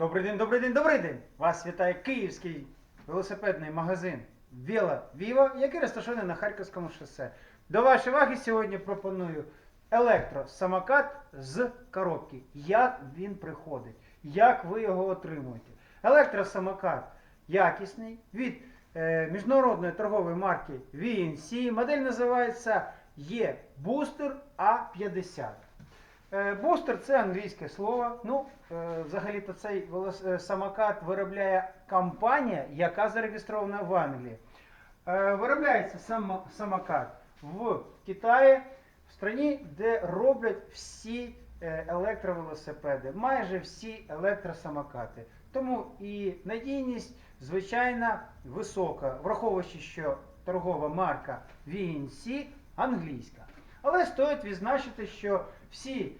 Добрий день, добрий день, добрий день! Вас вітає київський велосипедний магазин Віла Віва, який розташований на Харківському шосе. До вашої уваги сьогодні пропоную електросамокат з коробки. Як він приходить, як ви його отримуєте. Електросамокат якісний від е, міжнародної торгової марки VNC. Модель називається E-Booster A50. Е, Бустер це англійське слово. Ну, е, взагалі-то цей е, самокат виробляє компанія, яка зареєстрована в Англії. Е, Виробляється сам, самокат в Китаї, в страні, де роблять всі е, електровелосипеди, майже всі електросамокати. Тому і надійність, звичайно, висока, враховуючи, що торгова марка VNC англійська. Але стоїть відзначити, що всі, е,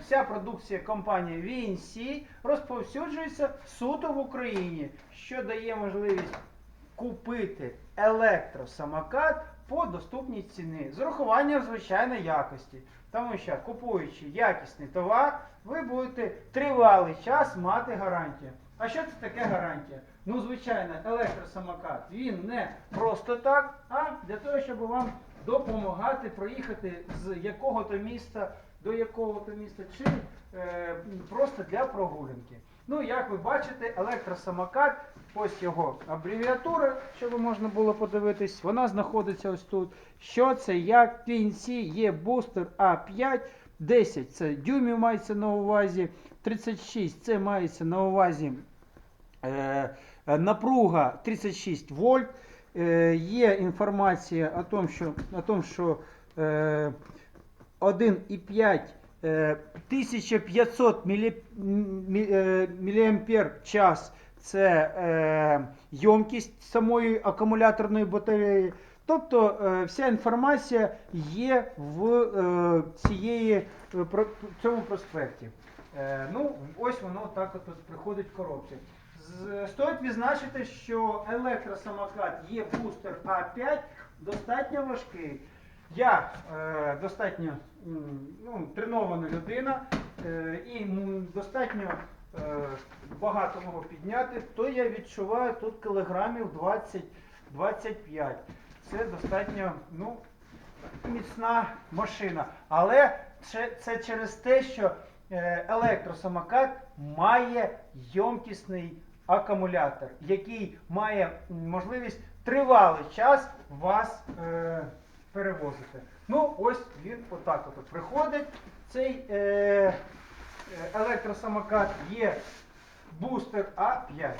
вся продукція компанії VNC розповсюджується суто в Україні, що дає можливість купити електросамокат по доступній ціні з урахуванням звичайно якості. Тому що купуючи якісний товар, ви будете тривалий час мати гарантію. А що це таке гарантія? Ну, звичайно, електросамокат він не просто так, а для того, щоб вам допомагати проїхати з якого-то міста до якого-то міста, чи е, просто для прогулянки. Ну, як ви бачите, електросамокат, ось його абревіатура, щоб можна було подивитись, вона знаходиться ось тут. Що це, як PNC є бустер А5, 10 це дюймів мається на увазі, 36 це мається на увазі е, напруга 36 вольт. Е, є інформація о том, що, о том, що е, 1,5 е, 1500 мілі, мі- е, час це е, ємкість самої акумуляторної батареї. Тобто е, вся інформація є в е, цієї, цьому проспекті. Ну, ось воно так от приходить в коробці. Стоїть відзначити, що електросамокат є бустер А5 достатньо важкий. Я достатньо ну, тренована людина е, і достатньо е, багато можу підняти, то я відчуваю тут кілограмів 20-25. Це достатньо ну, міцна машина. Але це, це через те, що е, електросамокат має ємкісний акумулятор, який має можливість тривалий час вас е, перевозити. Ну, ось він отак от приходить. Цей е, е, електросамокат є бустер А5.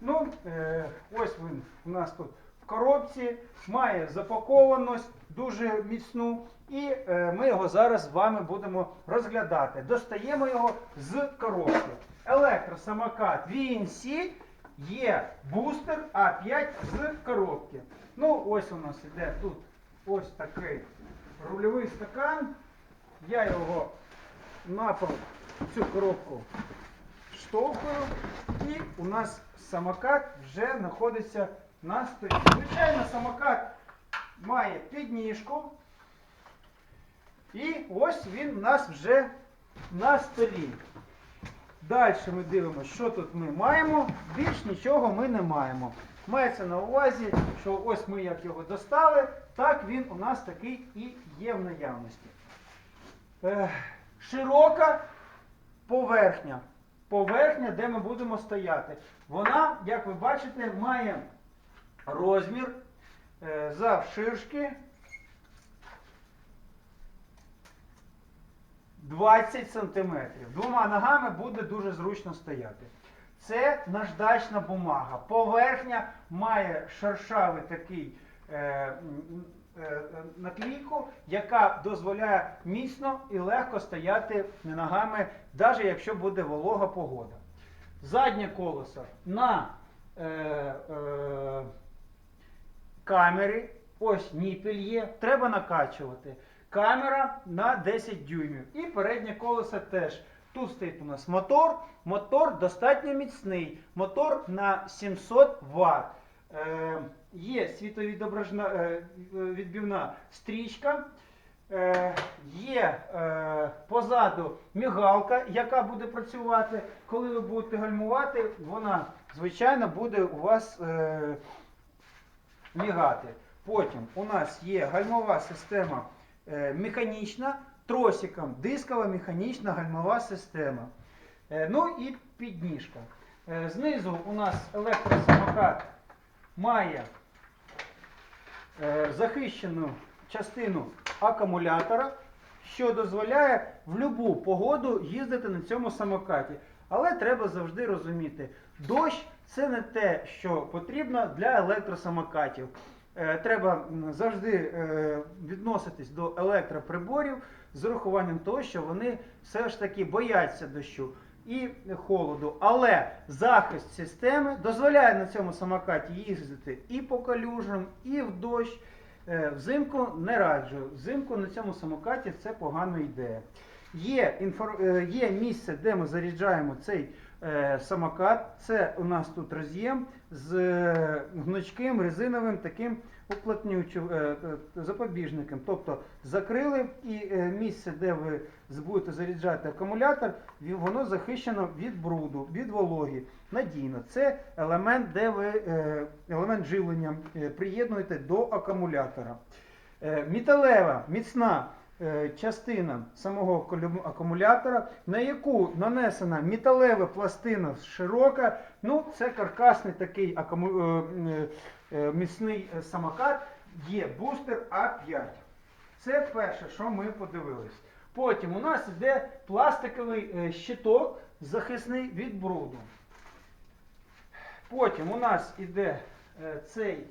Ну, е, ось він у нас тут в коробці, має запакованість дуже міцну, і е, ми його зараз з вами будемо розглядати. Достаємо його з коробки. Електросамокат VNC є бустер А5 з коробки. Ну, ось у нас іде тут ось такий рульовий стакан. Я його напав цю коробку штовхаю, і у нас самокат вже знаходиться на столі. Звичайно, самокат має підніжку. І ось він у нас вже на столі. Далі ми дивимося, що тут ми маємо. Більш нічого ми не маємо. Мається на увазі, що ось ми як його достали, так він у нас такий і є в наявності. Е, широка поверхня. Поверхня, де ми будемо стояти. Вона, як ви бачите, має розмір е, завширшки 20 см. Двома ногами буде дуже зручно стояти. Це наждачна бумага. Поверхня має шершавий такий е, е, е, наклейку, яка дозволяє міцно і легко стояти ногами, навіть якщо буде волога погода. Заднє колесо на е, е, камері, ось ніпель є, треба накачувати. Камера на 10 дюймів. І переднє колесо теж. Тут стоїть у нас мотор. Мотор достатньо міцний. Мотор на 700 Вт. Е, є світовідображна е, стрічка. е, є е, позаду мігалка, яка буде працювати. Коли ви будете гальмувати, вона, звичайно, буде у вас мігати. Потім у нас є гальмова система механічна, тросиком, дискова механічна гальмова система. Ну і підніжка. Знизу у нас електросамокат має е, захищену частину акумулятора, що дозволяє в будь-яку погоду їздити на цьому самокаті. Але треба завжди розуміти, дощ це не те, що потрібно для електросамокатів. Е, Треба завжди е, відноситись до електроприборів з урахуванням того, що вони все ж таки бояться дощу і холоду. Але захист системи дозволяє на цьому самокаті їздити і по калюжам, і в дощ. Е, Взимку не раджу. Взимку на цьому самокаті це погана ідея. Є, інфор... е, є місце, де ми заряджаємо цей е, самокат. Це у нас тут роз'єм з е, гнучким резиновим таким уплотнючим е, е, запобіжником. Тобто закрили і е, місце, де ви будете заряджати акумулятор, воно захищено від бруду, від вологі. Надійно. Це елемент, де ви елемент живлення приєднуєте до акумулятора. Металева, міцна частина самого акумулятора, на яку нанесена металева пластина широка. Ну, це каркасний такий акуму... е, міцний е, самокат, є бустер А5. Це перше, що ми подивились. Потім у нас йде пластиковий е, щиток захисний від бруду. Потім у нас іде е, цей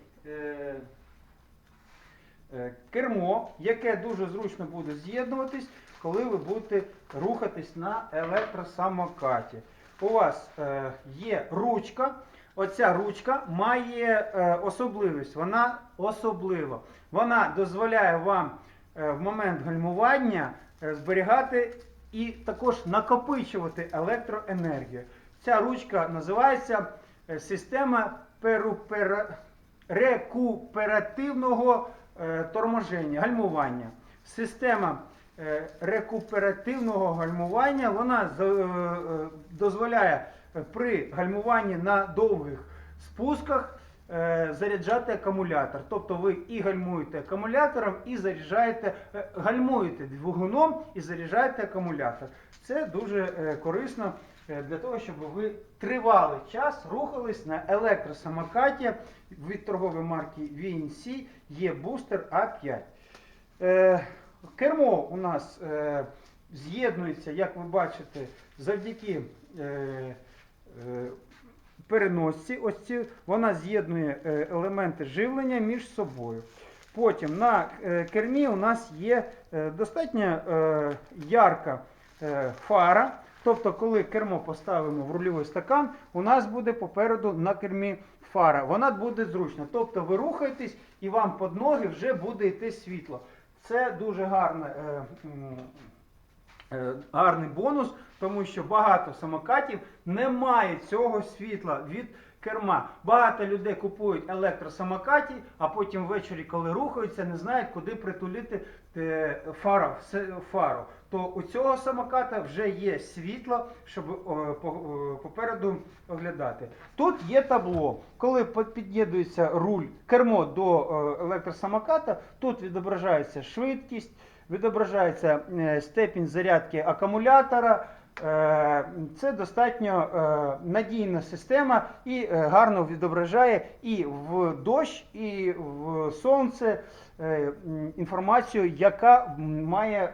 кермо, яке дуже зручно буде з'єднуватись, коли ви будете рухатись на електросамокаті. У вас є ручка. Оця ручка має е, особливість. Вона особлива. Вона дозволяє вам е, в момент гальмування е, зберігати і також накопичувати електроенергію. Ця ручка називається система перупера- рекуперативного торможення, гальмування. Система рекуперативного гальмування вона дозволяє при гальмуванні на довгих спусках е, заряджати акумулятор. Тобто ви і гальмуєте акумулятором, і заряджаєте, е, гальмуєте двигуном і заряджаєте акумулятор. Це дуже е, корисно е, для того, щоб ви тривалий час рухались на електросамокаті від торгової марки VNC є бустер А5. Е, кермо у нас е, з'єднується, як ви бачите, завдяки е, е, переносці. Ось ці, вона з'єднує е, елементи живлення між собою. Потім на е, кермі у нас є е, достатньо е, ярка е, фара. Тобто, коли кермо поставимо в рульовий стакан, у нас буде попереду на кермі фара. Вона буде зручна. Тобто ви рухаєтесь і вам під ноги вже буде йти світло. Це дуже е, е, гарний бонус, тому що багато самокатів не має цього світла від керма. Багато людей купують електросамокаті, а потім ввечері, коли рухаються, не знають, куди притулити е, фару. фару. То у цього самоката вже є світло, щоб по- попереду оглядати. Тут є табло. Коли під'єднується руль кермо до е, електросамоката, тут відображається швидкість, відображається е, степінь зарядки акумулятора. Е, Це достатньо е, надійна система і е, гарно відображає і в дощ, і в сонце інформацію, яка має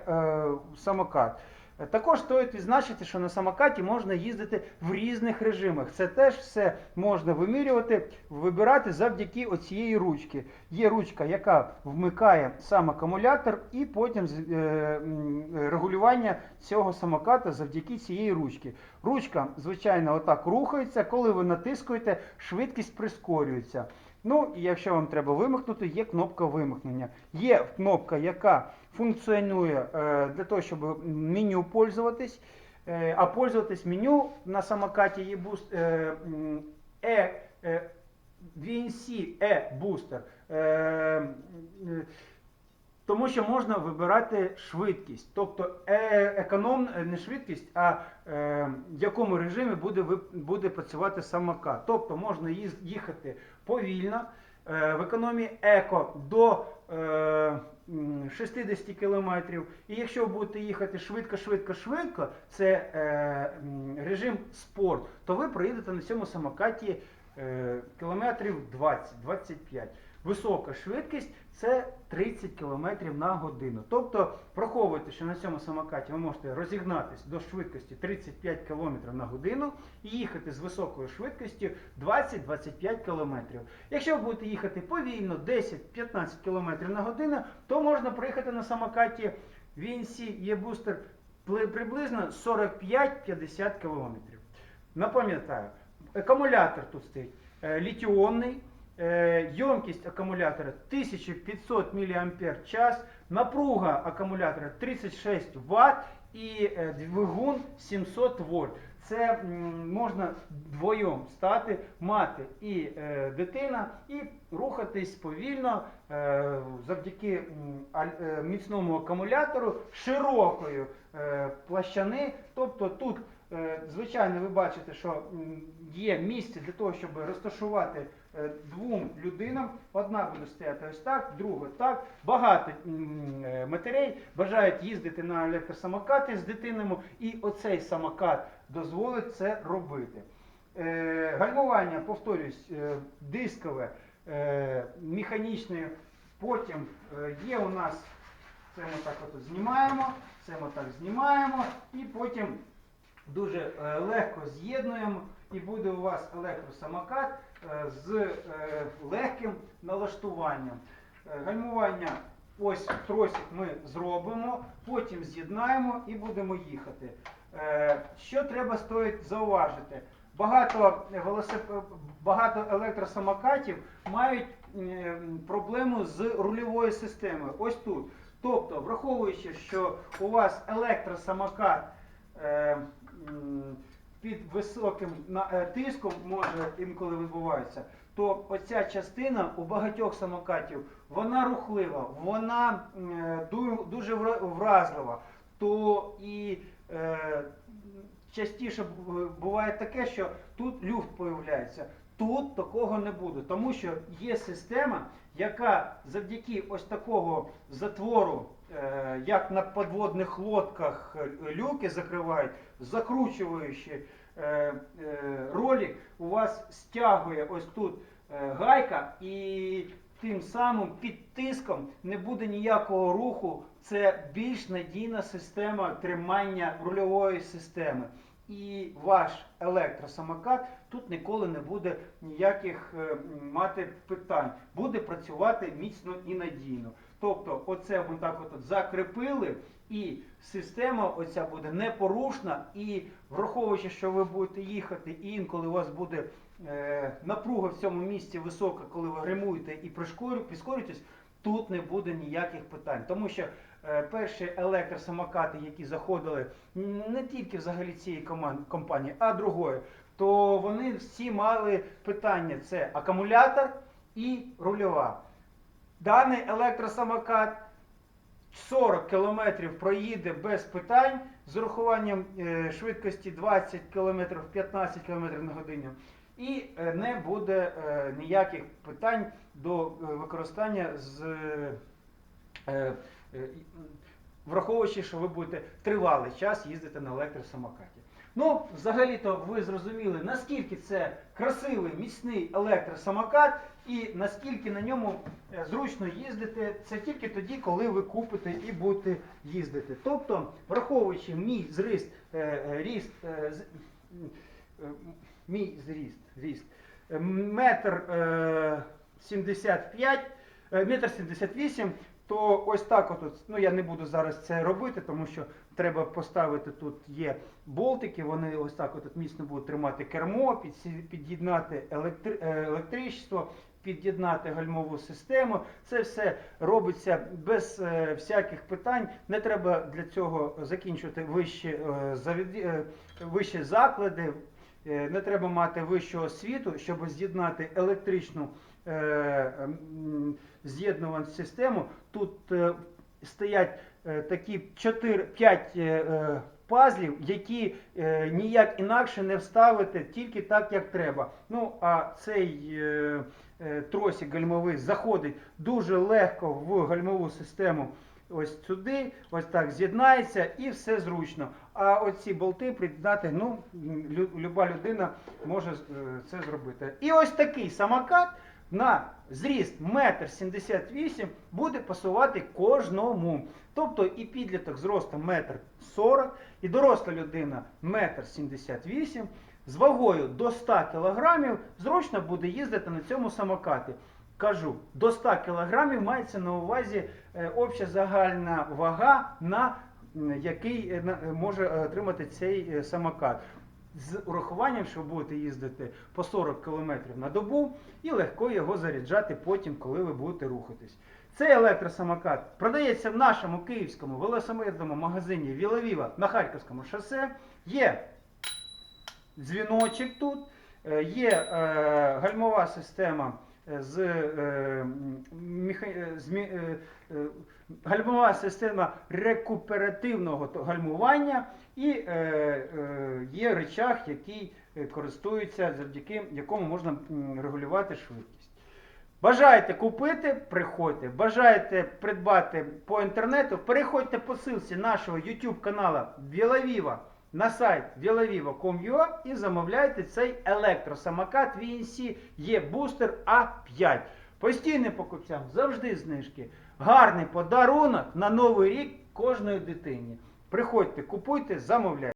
самокат. Також стоїть відзначити, що на самокаті можна їздити в різних режимах. Це теж все можна вимірювати, вибирати завдяки оцієї ручки. Є ручка, яка вмикає сам акумулятор, і потім е, регулювання цього самоката завдяки цієї ручки. Ручка, звичайно, отак рухається. Коли ви натискуєте, швидкість прискорюється. Ну, і якщо вам треба вимикнути, є кнопка вимикнення. Є кнопка, яка функціонує е, для того, щоб меню пользуватись. Е, а пользуватись меню на самокаті є буст, е, VNC E-Booster. Е, Тому що можна вибирати швидкість, тобто економ, не швидкість, а е, в якому режимі буде, буде працювати самокат. Тобто можна їхати повільно, е, в економії еко до 60 кілометрів. І якщо ви будете їхати швидко, швидко, швидко, це е, режим спорт, то ви проїдете на цьому самокаті е, кілометрів 20-25. Висока швидкість це 30 км на годину. Тобто, враховуйте, що на цьому самокаті ви можете розігнатись до швидкості 35 км на годину і їхати з високою швидкістю 20-25 км. Якщо ви будете їхати повільно 10-15 км на годину, то можна проїхати на самокаті Вінсі є бустер приблизно 45-50 км. Напам'ятаю, акумулятор тут стоїть е, літіонний. Е, Ємкість акумулятора 1500 мАч, напруга акумулятора 36 Вт і е, двигун 700 вольт. Це можна вдвоєм стати, мати і е, дитина, і рухатись повільно е, завдяки е, міцному акумулятору широкою е, площини. Тобто тут, е, звичайно, ви бачите, що є місце для того, щоб розташувати двом людинам. Одна буде стояти ось так, друга так. Багато е, матерей бажають їздити на електросамокаті з дитинами, і оцей самокат дозволить це робити. Е, Гальмування, повторюсь, е, дискове, е, механічне. Потім е, є у нас, це ми так от знімаємо, це ми так знімаємо, і потім дуже е, легко з'єднуємо, і буде у вас електросамокат е, з е, легким налаштуванням. Е, Гальмування, ось тросик ми зробимо, потім з'єднаємо і будемо їхати. Е, Що треба стоїть зауважити? Багато, велосип... багато електросамокатів мають е, проблему з рульовою системою. Ось тут. Тобто, враховуючи, що у вас електросамокат е, під високим е, тиском може інколи відбувається, то оця частина у багатьох самокатів вона рухлива, вона е, ду- дуже вразлива. То і е, частіше буває таке, що тут люфт появляється. Тут такого не буде, тому що є система, яка завдяки ось такого затвору, е, як на подводних лодках е, люки закривають, закручуючи е, ролик, у вас стягує ось тут гайка і тим самим під тиском не буде ніякого руху. Це більш надійна система тримання рульової системи. І ваш електросамокат тут ніколи не буде ніяких е, мати питань. Буде працювати міцно і надійно. Тобто, оце ми так от закріпили, і система оця буде непорушна. І враховуючи, що ви будете їхати, і інколи у вас буде е, напруга в цьому місці висока, коли ви гримуєте і прискорюєтесь, тут не буде ніяких питань. Тому що е, перші електросамокати, які заходили не тільки взагалі цієї компанії, а другої, то вони всі мали питання: це акумулятор і рульова. Даний електросамокат 40 км проїде без питань з урахуванням е, швидкості 20 км, 15 км на годину. І е, не буде е, ніяких питань до використання з враховуючи, що ви будете тривалий час їздити на електросамокаті. Ну, взагалі-то ви зрозуміли, наскільки це красивий, міцний електросамокат і наскільки на ньому е, зручно їздити, це тільки тоді, коли ви купите і будете їздити. Тобто, враховуючи мій зріст, е, е, ріст, мій зріст, ріст, метр е, 75, е, метр 78, то ось так от, ну я не буду зараз це робити, тому що треба поставити тут є болтики, вони ось так от міцно будуть тримати кермо, під'єднати електри, е, електричество, під'єднати гальмову систему. Це все робиться без е, всяких питань. Не треба для цього закінчувати вищі, е, завід- е, вищі заклади. Е, Не треба мати вищого освіту, щоб з'єднати електричну е, з'єднувану систему. Тут е, стоять такі 4-5 пазлів, які е, ніяк інакше не вставити, тільки так, як треба. Ну, а цей е, е, тросик гальмовий заходить дуже легко в гальмову систему. Ось сюди, ось так з'єднається і все зручно. А оці болти придати, ну, лю- люба людина може е, це зробити. І ось такий самокат на зріст 1,78 м буде пасувати кожному. Тобто і підліток з ростом 1,40 м, і доросла людина 1,78 м, з вагою до 100 кг зручно буде їздити на цьому самокаті. Кажу, до 100 кг мається на увазі е, обща загальна вага, на який е, е, може отримати цей самокат. З урахуванням, що ви будете їздити по 40 км на добу і легко його заряджати потім, коли ви будете рухатись. Цей електросамокат продається в нашому київському велосипедному магазині Вілавіва на Харківському шосе. Є дзвіночок тут, е, є е, гальмова система з, е, з е, е, гальмова система рекуперативного гальмування і є речах, який користується, завдяки якому можна регулювати швидкість. Бажаєте купити, приходьте. Бажаєте придбати по інтернету, переходьте по ссылці нашого YouTube канала Вілавіва на сайт vilaviva.com.ua і замовляйте цей електросамокат VNC є бустер А5. Постійним покупцям завжди знижки. Гарний подарунок на новий рік кожної дитині. Приходьте, купуйте, замовляйте.